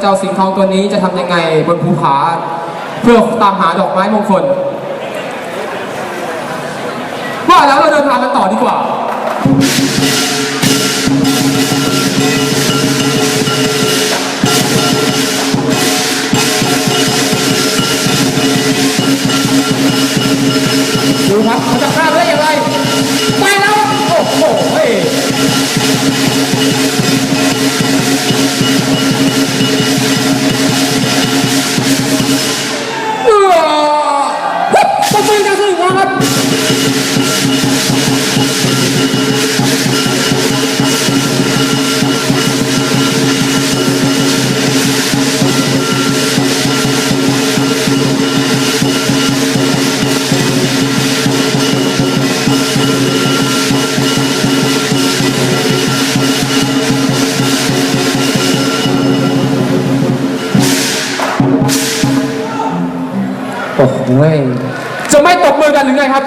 เจ้าสิงห์ทองตัวนี้จะทำยังไงบนภูผา เพื่อตามหาดอกไม้มงคล ว่าแล้วเราเดินทางกันต่อดีกว่าดูครับเขาจะฆ่าได้อย่างไรไปแล้ว โอ้โหจะไม่ตบมือกันหรือไงครับ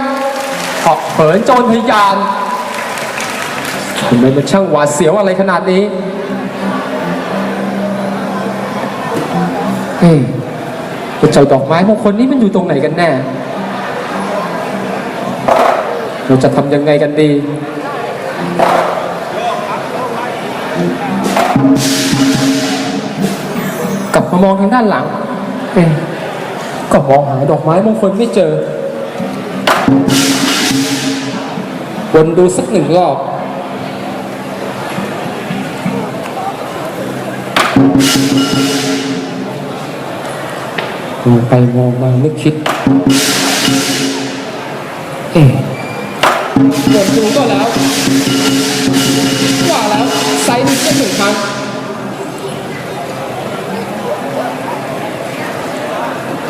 ขอบเผินโจรพยานทำไมมันช่างหวาดเสียวอะไรขนาดนี้เฮ้ยเจ้าดอกไม้มงคลนี้มันอยู่ตรงไหนกันแน่ เราจะทำยังไงกันดีกลับมามองทางด้านหลังเอ๊ ก็มองหาดอกไม้มงคลไม่เจอ วนดูสักหนึ่งรอบมองไปมองมานึกคิด เอ๊ะวนดูก็แล้ว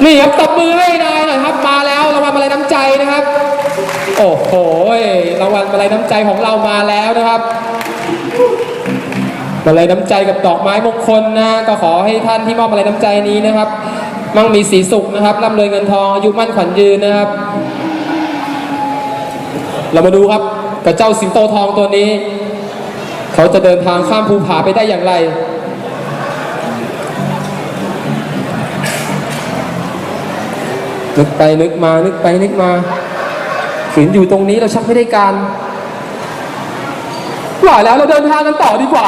นี่ครับตบมือให้นายหน่อยครับมาแล้วรางวัลอะไรน้ำใจนะครับ โอ้โหรางวัลอะไรน้ำใจของเรามาแล้วนะครับมาเลยน้ำใจกับดอกไม้มงคลนะก็ขอให้ท่านที่มอบอะไรน้ำใจนี้นะครับ มั่งมีสีสุขนะครับร่ำรวยเงินทองอายุมั่นขวัญยืนนะครับ เรามาดูครับกับเจ้าสิงโตทองตัวนี้ เขาจะเดินทางข้ามภูผาไปได้อย่างไร นึกไปนึกมานึกไปนึกมาฝืนอยู่ตรงนี้เราชักไม่ได้การว่าแล้วเราเดินทางกันต่อดีกว่า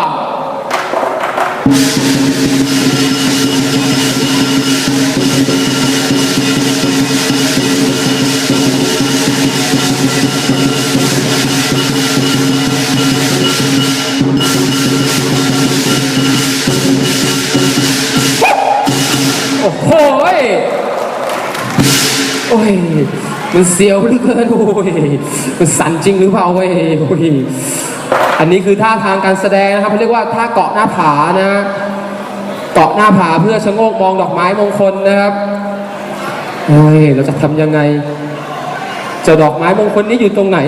เสียวเหลือเกินโอ้ยมันสั่นจริงหรือเปล่าเว้ยโอ้ยอันนี้คือท่าทางการแสดงนะครับเขาเรียกว่าท่าเกาะหน้าผานะเกาะหน้าผาเพื่อชะโงกมองดอกไม้มงคลนะครับโอ้ยเราจะทำยังไงจะดอกไม้มงคลนี้อยู่ตรงไหน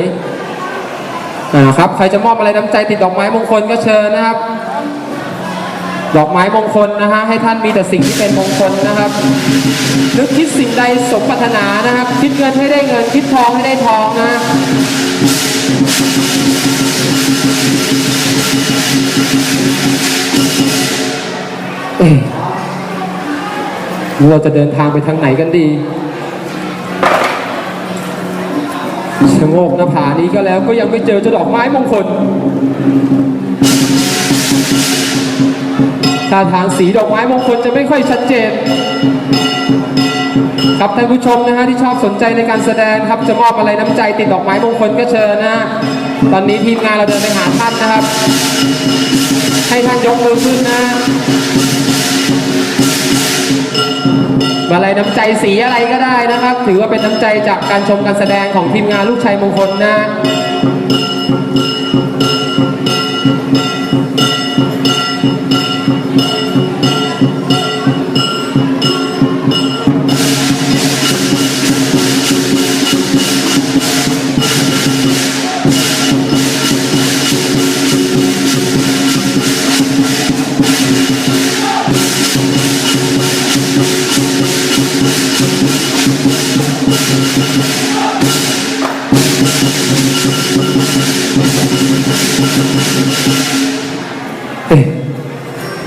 อ่าครับ ใครจะมอบอะไรน้ำใจติดดอกไม้มงคลก็เชิญนะครับ ดอกไม้มงคลนะฮะให้ท่านมีแต่สิ่งที่เป็นมงคลนะครับ นึกคิดสิ่งใดสมปรารถนานะครับ คิดเงินให้ได้เงิน คิดทองให้ได้ทองนะเอ๊เราจะเดินทางไปทางไหนกันดีชะโงกหน้าผานี้ก็แล้วก็ยังไม่เจอเจ้าดอกไม้มงคล ท่าทางสีดอกไม้มงคลจะไม่ค่อยชัดเจนครับท่านผู้ชมนะฮะที่ชอบสนใจในการแสดงครับจะมอบอะไรน้ำใจติดดอกไม้มงคลก็เชิญนะฮะตอนนี้ทีมงานเราเดินไปหาท่านนะครับ ให้ท่านยกมือขึ้นนะอะไรน้ำใจสีอะไรก็ได้นะครับ ถือว่าเป็นน้ำใจจากการชมการแสดงของทีมงานลูกชายมงคลนะ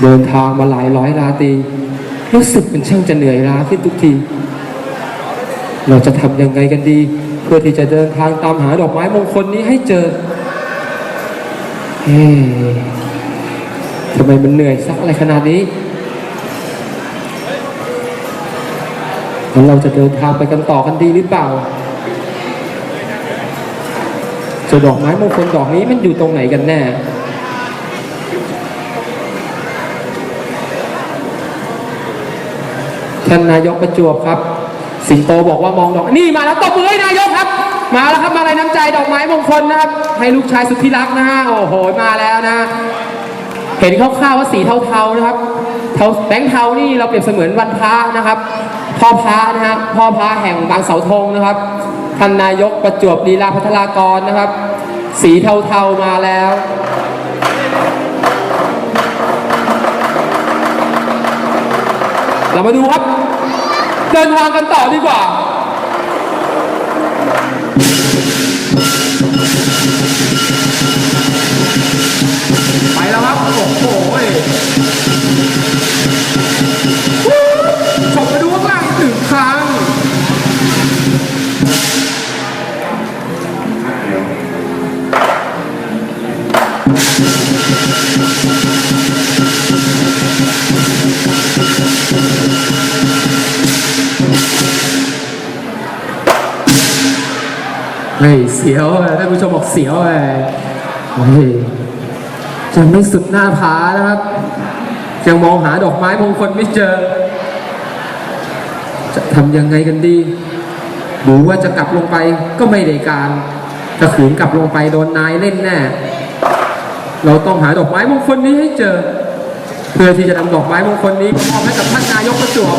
เดินทางมาหลายร้อยราตรีรู้สึกมันช่างจะเหนื่อยล้าขึ้นทุกที เราจะทำยังไงกันดี เพื่อที่จะเดินทางตามหาดอกไม้มงคลนี้ให้เจอเฮ้ทำไมมันเหนื่อยสักอะไรขนาดนี้แล้วเราจะเดินทางไปกันต่อกันดีหรือเปล่าจาดอกไม้มงคลดอกนี้มันอยู่ตรงไหนกันแน่ ท่านนายกประจวบครับ สิงโตบอกว่ามองดอกนี่มาแล้วตบมือให้นายกครับ มาแล้วครับมาอะไรน้ำใจดอกไม้มงคลนะครับ ให้ลูกชายสุดที่รักนะฮะโอ้โหมาแล้วนะ เห็นคร่าวๆว่าสีเทาๆนะครับเทาแบงค์เทานี่เราเปรียบเสมือนวันพระนะครับ พ่อพระนะฮะพ่อพระแห่งบางเสาธงนะครับท่านนายกประจวบลีลาพัทรากรนะครับ สีเทาๆมาแล้ว เรามาดูครับ เดินทางกันต่อดีกว่าไปแล้วครับ โอ้โหชมไปดูข้างล่างอีกหนึ่งครั้ง เฮ้ยเสียวอะท่านผู้ชมบอกเสียวอะเฮ้ยยังไม่สุดหน้าผานะครับยังมองหาดอกไม้มงคลไม่เจอ จะทำยังไงกันดีหรือว่าจะกลับลงไปก็ไม่ได้การจะขืนกลับลงไปโดนนายเล่นแน่ เราต้องหาดอกไม้มงคลนี้ให้เจอ เพื่อที่จะนำดอกไม้มงคลนี้มามอบให้กับท่านนายกประจวบ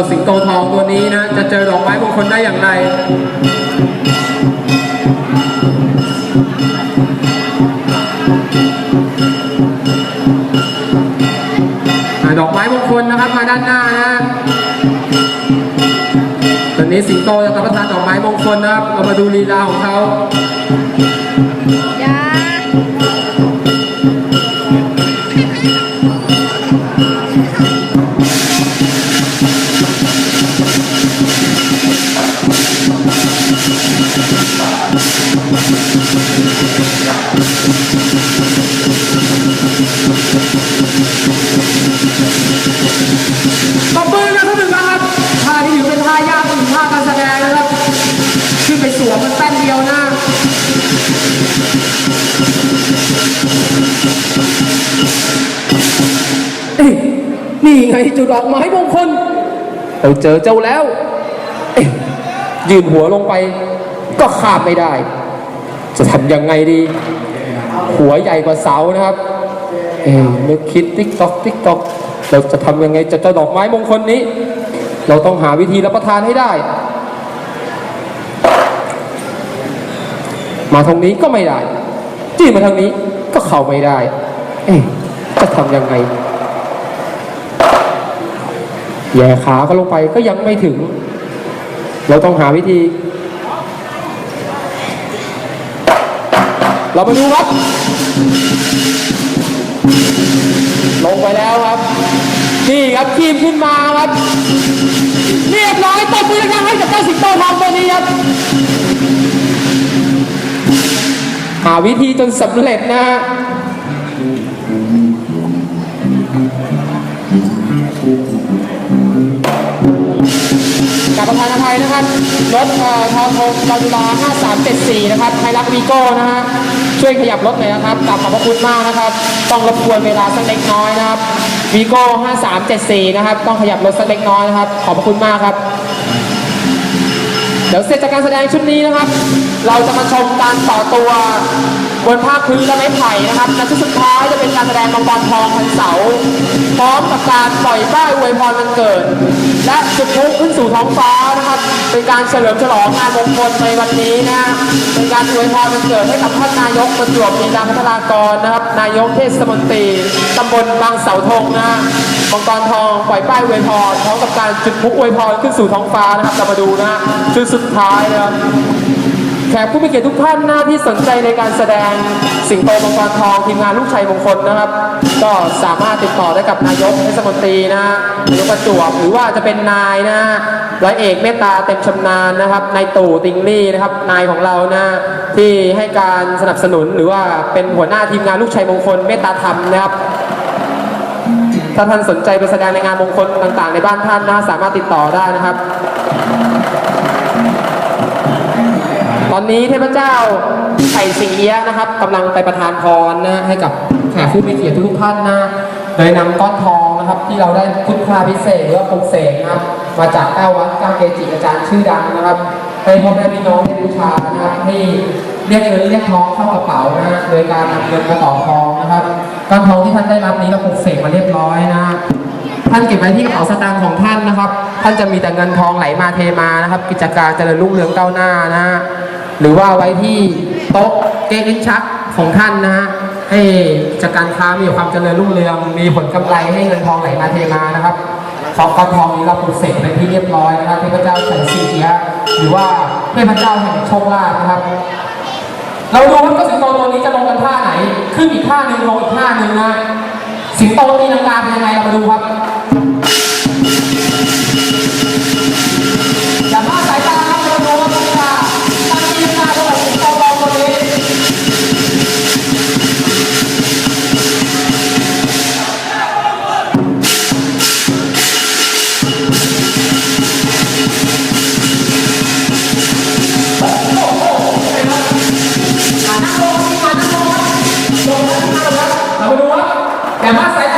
จ้าสิงโตทองตัวนี้นะ จะเจอดอกไม้มงคลได้อย่างไรดอกไม้มงคลนะครับมาด้านหน้านะฮะตอนนี้สิงโตจะรับประทานดอกไม้มงคลนะครับเรามาดูลีลาของเขา จุดดอกไม้มงคลเราเจอเจ้าแล้วเอ๊ะยืนหัวลงไป ก็ขาบไม่ได้ จะทำยังไงดี หัวใหญ่กว่าเสานะครับ เอ๊ะนึกคิดติ๊กตอกติ๊กตอกเราจะทำยังไงจะเจ้าดอกไม้มงคลนี้ เราต้องหาวิธีรับประทานให้ได้ มาทางนี้ก็ไม่ได้ จี้มาทางนี้ก็เข้าไม่ได้ เอ๊ะจะทำยังไง แย่ขาก็ลงไปก็ยังไม่ถึง เราต้องหาวิธี เราไปดูครับ ลงไปแล้วครับ นี่ครับทีมขึ้นมาครับเรียบร้อยตบมือดังให้กับเจ้าสิงโตทองตัวนี้ครับหาวิธีจนสำเร็จนะฮะ รถเอ่อทอทงจอจุฬา5374 นะครับไทยรักวีโก้นะฮะช่วยขยับรถหน่อยนะครับกลับขอบพระคุณมากนะครับ ต้องรบกวนเวลาสักเล็กน้อยนะครับวีโก้5374 นะครับ ต้องขยับรถสักเล็กน้อยนะครับ ขอบพระคุณมากครับ เดี๋ยวเสร็จจากการแสดงชุดนี้นะครับ เราจะมาชมการต่อตัวบนภาคพื้นและไม้ไผ่นะครับและชุดสุดท้ายจะเป็นการแสดงมังกรทองพันเสา พร้อมกับการปล่อยป้ายอวยพรวันเกิด และจุดพลุขึ้นสู่ท้องฟ้านะครับ เป็นการเฉลิมฉลองงานมงคลในวันนี้นะเป็นการอวยพรวันเกิดให้กับท่านนายกประจวบมีดาพัฒนากรนะครับ นายกเทศมนตรีตำบลบางเสาธงนะมังกรทองปล่อยป้ายอวยพรพร้อมกับการจุดพลุอวยพรขึ้นสู่ท้องฟ้านะครับเรามาดูนะฮะชุดสุดท้ายนะครับ แขกผู้มีเกียรติทุกท่านหน้าที่สนใจในการแสดงสิงโตมังกรทองทีมงานลูกชัยมงคลนะครับ ก็สามารถติดต่อได้กับนายกเทศมนตรีนะฮะนายกประจวบหรือว่าจะเป็นนายนะฮะร้อยเอกเมตตาเต็มชำนาญนะครับนายตู่ติงลี่นะครับนายของเรานะที่ให้การสนับสนุนหรือว่าเป็นหัวหน้าทีมงานลูกชัยมงคลเมตตาธรรมนะครับถ้าท่านสนใจไปแสดงในงานมงคลต่างๆ ในบ้านท่านนะสามารถติดต่อได้นะครับ ตอนนี้เทพเจ้าไข่สิงเอี้ยะนะครับกำลังไปประทานพรนะให้กับแขกผู้มีเกียรติทุกท่านนะโดยนำก้อนทองนะครับที่เราได้พุทธาพิเศษหรือว่าปลุกเสกนะครับ มาจากเก้าวัดเก้าเกจิอาจารย์ชื่อดังนะครับให้พ่อแม่พี่น้องได้บูชานะครับให้เรียกเงินเรียกทองเข้ากระเป๋านะโดยการนำเงินมาต่อทองนะครับก้อนทองที่ท่านได้รับนี้เราปลุกเสกมาเรียบร้อยนะท่านเก็บไว้ที่กระเป๋าสตางค์ของท่านนะครับ ท่านจะมีแต่เงินทองไหลมาเทมานะครับ กิจการเจริญรุ่งเรืองก้าวหน้านะฮะ หรือว่าไว้ที่โต๊ะเก๊กลิ้นชักของท่านนะฮะให้จากการค้ามีความเจริญรุ่งเรืองมีผลกำไรให้เงินทองไหลมาเทมานะครับของก้อนทองนี้เราปลุกเสกเป็นที่เรียบร้อยนะครับเทพเจ้าไฉสิงเอียหรือว่าเทพเจ้าแห่งโชคลาภนะครับ เราดูว่าสิงโตตัวนี้จะลงกันท่าไหน ขึ้นอีกท่าหนึ่งลงอีกท่าหนึ่งนะสิงโตตีลังกาเป็นยังไงเรามาดูครับ ครับลงแล้วนั่งลงครับเรามาดูครับอย่าพลาสายตา